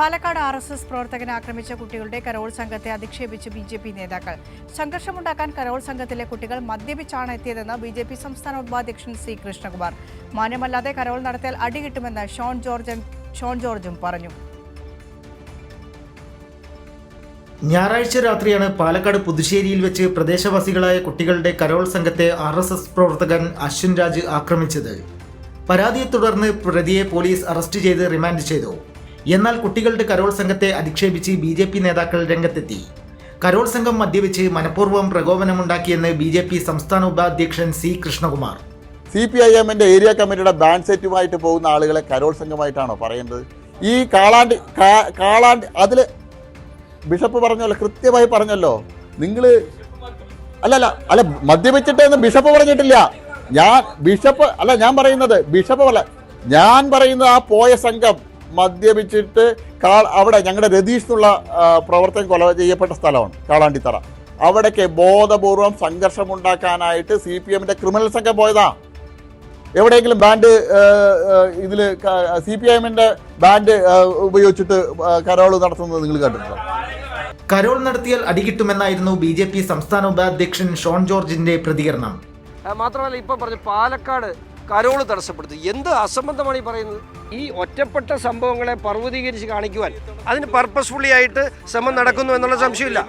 Palakkad R S S പ്രവർത്തകനെ ആക്രമിച്ച കുട്ടികളുടെ കരോൾ സംഘത്തെ അധിക്ഷേപിച്ച് ബി ജെ പി നേതാക്കൾ. സംഘർഷമുണ്ടാക്കാൻ കരോൾ സംഘത്തിലെ കുട്ടികൾ മദ്യപിച്ചാണ് എത്തിയതെന്ന് ബി ജെ പി സംസ്ഥാന ഉപാധ്യക്ഷൻ സി കൃഷ്ണകുമാർ. മാന്യമല്ലാതെ കരോൾ നടത്തിയാൽ അടികിട്ടുമെന്ന് ഷോൺ ജോർജൻ ഷോൺ ജോർജും പറഞ്ഞു. ഞായറാഴ്ച രാത്രിയാണ് പാലക്കാട് പുതുശ്ശേരിയിൽ വെച്ച് പ്രദേശവാസികളായ കുട്ടികളുടെ കരോൾ സംഘത്തെ ആർ എസ് എസ് പ്രവർത്തകൻ അശ്വിൻ രാജ് ആക്രമിച്ചത്. പരാതിയെ തുടർന്ന് പ്രതിയെ പോലീസ് അറസ്റ്റ് ചെയ്ത് റിമാൻഡ് ചെയ്തു. എന്നാൽ കുട്ടികളുടെ കരോൾ സംഘത്തെ അധിക്ഷേപിച്ച് ബി ജെ പി നേതാക്കൾ രംഗത്തെത്തി. കരോൾ സംഘം മദ്യപിച്ച് മനഃപൂർവം പ്രകോപനമുണ്ടാക്കിയെന്ന് ബി ജെ പി സംസ്ഥാന ഉപാധ്യക്ഷൻ C Krishnakumar. C P I എമ്മിന്റെ ഏരിയ കമ്മിറ്റിയുടെ ബാൻഡ് സെറ്റുമായിട്ട് പോകുന്ന ആളുകളെ കരോൾ സംഘമായിട്ടാണോ പറയുന്നത്? ഈ കാളാണ്ടി കാളാണ്ട് അതിൽ ബിഷപ്പ് പറഞ്ഞല്ലോ കൃത്യമായി പറഞ്ഞല്ലോ. നിങ്ങൾ അല്ലല്ല അല്ല അല്ല മദ്യപിച്ചിട്ടെന്ന് ബിഷപ്പ് പറഞ്ഞിട്ടില്ല. ഞാൻ ബിഷപ്പ് അല്ല ഞാൻ പറയുന്നത് ബിഷപ്പ് അല്ല ഞാൻ പറയുന്നത് ആ പോയ സംഘം മദ്യപിച്ചിട്ട് കാൾ അവിടെ ഞങ്ങളുടെ രതീഷ് എന്നുള്ള പ്രവർത്തകൻ കൊല ചെയ്യപ്പെട്ട സ്ഥലമാണ് കാളാണ്ടിത്തറ. അവിടേക്ക് ബോധപൂർവം സംഘർഷമുണ്ടാക്കാനായിട്ട് സി പി എമ്മിന്റെ ക്രിമിനൽ സംഘം പോയതാ. എവിടെയെങ്കിലും ബാൻഡ് ഇതിൽ സി പി എമ്മിന്റെ ബാൻഡ് ഉപയോഗിച്ചിട്ട് കരോൾ നടത്തുന്നത് നിങ്ങൾ കണ്ടിട്ടുണ്ടോ? കരോൾ നടത്തിയാൽ അടികിട്ടുമെന്നായിരുന്നു ബി ജെ പി സംസ്ഥാന ഉപാധ്യക്ഷൻ ഷോൺ ജോർജിന്റെ പ്രതികരണം. മാത്രമല്ല ഇപ്പം പറഞ്ഞു പാലക്കാട് കരോൾ തടസ്സപ്പെടുത്തി. എന്ത് അസംബന്ധമാണ് ഈ പറയുന്നത്? ഈ ഒറ്റപ്പെട്ട സംഭവങ്ങളെ പർവതീകരിച്ച് കാണിക്കുവാൻ അതിന് പർപ്പസ്ഫുള്ളി ആയിട്ട് ശ്രമം നടക്കുന്നു എന്നുള്ള സംശയമില്ല.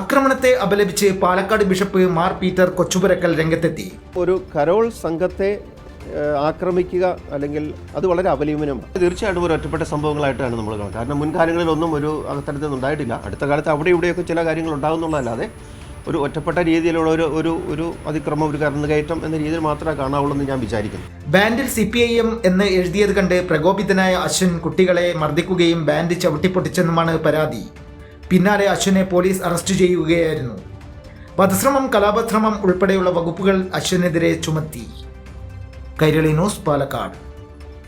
ആക്രമണത്തെ അപലപിച്ച് പാലക്കാട് ബിഷപ്പ് മാർ പീറ്റർ കൊച്ചുപുരക്കൽ രംഗത്തെത്തി. ഒരു കരോൾ സംഘത്തെ ആക്രമിക്കുക അല്ലെങ്കിൽ അത് വളരെ അപലീമനമാണ് തീർച്ചയായിട്ടും ഒരു ഒറ്റപ്പെട്ട സംഭവങ്ങളായിട്ടാണ് നമ്മൾ കാണുന്നത്. കാരണം മുൻകാലങ്ങളിലൊന്നും ഒരു അത്തരത്തിൽ ഉണ്ടായിട്ടില്ല. അടുത്ത കാലത്ത് അവിടെ ഇവിടെയൊക്കെ ചില കാര്യങ്ങൾ ഉണ്ടാകുന്നുള്ളതല്ലാതെ ഒരു ഒറ്റപ്പെട്ട രീതിയിലുള്ള ഒരു ഒരു ഒരു അതിക്രമം ഒരു കടന്നുകയറ്റം എന്ന രീതിയിൽ മാത്രമേ കാണാവുള്ളൂ എന്ന് ഞാൻ വിചാരിക്കുന്നു. ബാൻഡിൽ സി പി ഐ എം എന്ന് എഴുതിയത് കണ്ട് പ്രകോപിതനായ അശ്വിൻ കുട്ടികളെ മർദ്ദിക്കുകയും ബാൻഡ് ചവിട്ടിപ്പൊട്ടിച്ചെന്നുമാണ് പരാതി. പിന്നാലെ അശ്വിനെ പോലീസ് അറസ്റ്റ് ചെയ്യുകയായിരുന്നു. വധശ്രമം കലാപശ്രമം ഉൾപ്പെടെയുള്ള വകുപ്പുകൾ അശ്വിനെതിരെ ചുമത്തി. കൈരളി ന്യൂസ് പാലക്കാട്.